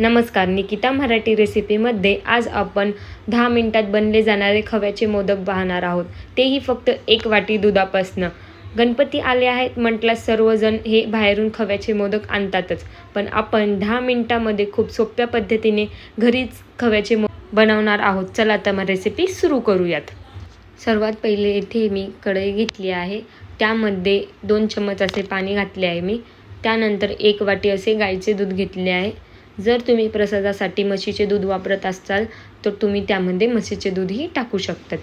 नमस्कार निकिता मराठी रेसिपीमध्ये आज आपण दहा मिनटात बनले जाणारे खव्याचे मोदक पाहणार आहोत. तेही फक्त एक वाटी दुधापासनं. गणपती आले आहेत म्हटलं सर्वजण हे बाहेरून खव्याचे मोदक आणतातच. पण आपण दहा मिनटामध्ये खूप सोप्या पद्धतीने घरीच खव्याचे मो बनवणार आहोत. चला तर मग रेसिपी सुरू करूयात. सर्वात पहिले येथे मी कढई घेतली आहे. त्यामध्ये दोन चम्मच असे पाणी घातले आहे मी. त्यानंतर एक वाटी असे गाईचे दूध घेतले आहे. जर तुम्ही प्रसादासाठी म्हशीचे दूध वापरत असाल तर तुम्ही त्यामध्ये म्हशीचे दूधही टाकू शकतात.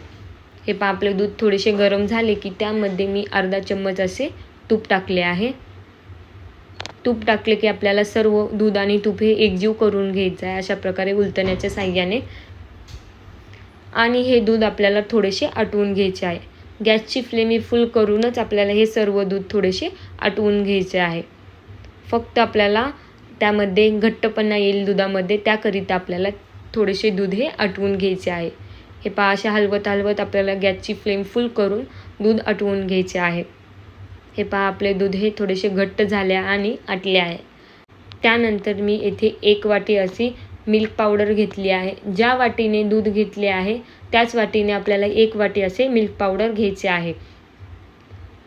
हे पा आपले दूध थोडेसे गरम झाले की त्यामध्ये मी अर्धा चम्मच असे तूप टाकले आहे. तूप टाकले की आपल्याला सर्व दूध आणि तूप हे एकजीव करून घ्यायचं आहे अशा प्रकारे उलटण्याच्या साह्याने. आणि हे दूध आपल्याला थोडेसे आटवून घ्यायचे आहे. गॅसची फ्लेम ही फुल करूनच आपल्याला हे सर्व दूध थोडेसे आटवून घ्यायचे आहे. फक्त आपल्याला त्यामध्ये घट्टपणा येईल दुधामध्ये त्याकरिता आपल्याला थोडेसे दूध हे आटवून घ्यायचे आहे. हे पहा अशा हलवत हलवत आपल्याला गॅसची फ्लेम फुल करून दूध आटवून घ्यायचे आहे. हे पहा आपले दूध हे थोडेसे घट्ट झाले आणि आटले आहे. त्यानंतर मी येथे एक वाटी अशी मिल्क पावडर घेतली आहे. ज्या वाटीने दूध घेतले आहे त्याच वाटीने आपल्याला एक वाटी असे मिल्क पावडर घ्यायचे आहे.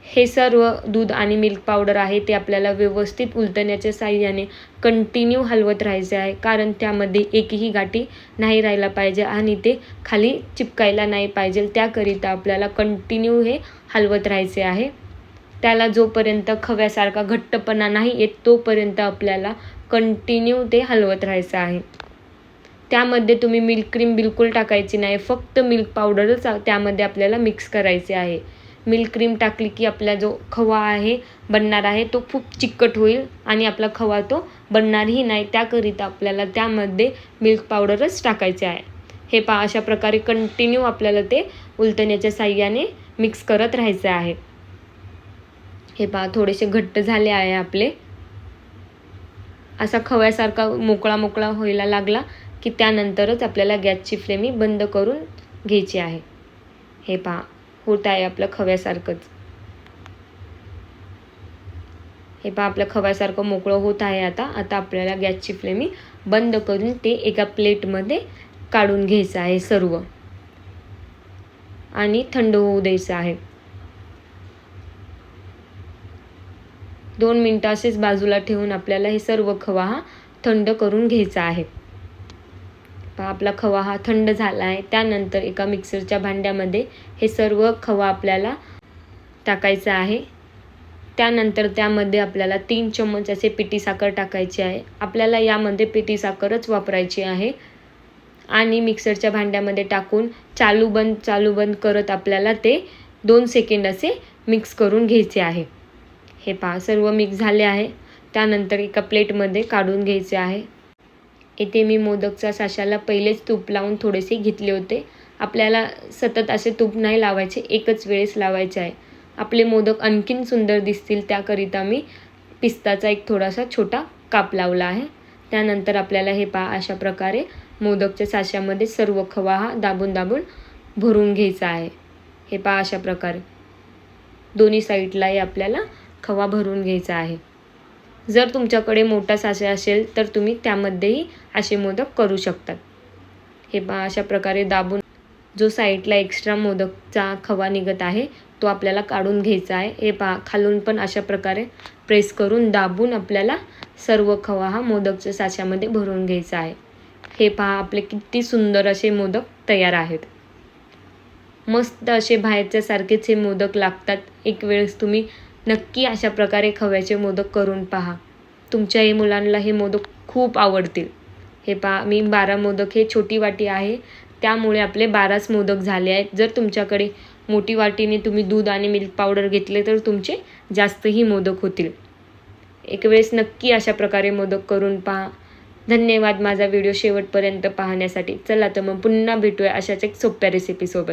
हे सर्व दूध आणि मिल्क पावडर आहे ते आपल्याला व्यवस्थित उलटण्याच्या साह्याने कंटिन्यू हलवत राहायचे आहे. कारण त्यामध्ये एकही गाठी नाही राहायला पाहिजे आणि ते खाली चिपकायला नाही पाहिजे. त्याकरिता आपल्याला कंटिन्यू हे हलवत राहायचे आहे. त्याला जोपर्यंत खव्यासारखा घट्टपणा नाही येत तोपर्यंत आपल्याला कंटिन्यू ते हलवत राहायचं आहे. त्यामध्ये तुम्ही मिल्क क्रीम बिलकुल टाकायची नाही. फक्त मिल्क पावडरच त्यामध्ये आपल्याला मिक्स करायचे आहे. मिल्क क्रीम टाकली की आपला जो खवा आहे बनणार आहे तो खूप चिकट होईल आणि आपला खवा तो बनणारही नाही. त्याकरिता आपल्याला त्यामध्ये मिल्क पावडरच टाकायचे आहे. हे पहा अशा प्रकारे कंटिन्यू आपल्याला ते उलटण्याच्या साह्याने मिक्स करत राहायचं आहे. हे पहा थोडेसे घट्ट झाले आहे आपले. असा खव्यासारखा मोकळा मोकळा व्हायला लागला की त्यानंतरच आपल्याला गॅसची फ्लेमी बंद करून घ्यायची आहे. हे पहा होत आहे आपलं खव्यासारखंच. हे पहा आपलं खव्यासारखं मोकळं होत आहे आता. आता आपल्याला गॅसची फ्लेमी बंद करून ते एका प्लेटमध्ये काढून घ्यायचं आहे सर्व. आणि थंड होऊ द्यायचं आहे. दोन मिनटं असेच बाजूला ठेवून आपल्याला हे सर्व खवा हा थंड करून घ्यायचा आहे. आपला खवा हा थंड झाला आहे त्यानंतर एका मिक्सरच्या भांड्यामध्ये हे सर्व खवा आपल्याला टाकायचं आहे. त्यानंतर त्यामध्ये आपल्याला तीन चम्मच असे पिठी साखर टाकायची आहे. आपल्याला यामध्ये पिठी साखरच वापरायची आहे. आणि मिक्सरच्या भांड्यामध्ये टाकून चालू बंद चालू बंद करत आपल्याला ते दोन सेकंड असे मिक्स करून घ्यायचे आहे. हे पहा सर्व मिक्स झाले आहे. त्यानंतर एका प्लेटमध्ये काढून घ्यायचे आहे. येथे मी मोदकच्या साशाला पहिलेच तूप लावून थोडेसे घेतले होते. आपल्याला सतत असे तूप नाही लावायचे एकच वेळेस लावायचे आहे. आपले मोदक आणखीन सुंदर दिसतील त्याकरिता मी पिस्ताचा एक थोडासा छोटा काप लावला आहे. त्यानंतर आपल्याला हे पहा अशा प्रकारे मोदकच्या साशामध्ये सर्व खवा हा दाबून दाबून भरून घ्यायचा आहे. हे पहा अशा प्रकारे. दोन्ही साईडलाही आपल्याला खवा भरून घ्यायचा आहे. जर तुमच्याकडे मोठा साचा असेल तर तुम्ही त्यामध्येही असे मोदक करू शकतात. हे पहा अशा प्रकारे दाबून जो साईडला एक्स्ट्रा मोदकचा खवा निघत आहे तो आपल्याला काढून घ्यायचा आहे. हे पहा खालून पण अशा प्रकारे प्रेस करून दाबून आपल्याला सर्व खवा हा मोदकच्या साच्यामध्ये भरून घ्यायचा आहे. हे पहा आपले किती सुंदर असे मोदक तयार आहेत. मस्त असे बाहेरच्यासारखेच हे मोदक लागतात. एक वेळेस तुम्ही नक्की अशा प्रकारे खव्याचे मोदक करून पहा. तुमच्याही मुलांना हे मोदक खूप आवडतील. हे पहा मी बारा मोदक हे छोटी वाटी आहे. त्यामुळे आपले बाराच मोदक झाले आहेत. जर तुमच्याकडे मोठी वाटीने तुम्ही दूध आणि मिल्क पावडर घेतले तर तुमचे जास्तही मोदक होतील. एक वेळेस नक्की अशा प्रकारे मोदक करून पहा. धन्यवाद माझा व्हिडिओ शेवटपर्यंत पाहण्यासाठी. चला तर मग पुन्हा भेटूया अशाच एक सोप्या रेसिपीसोबत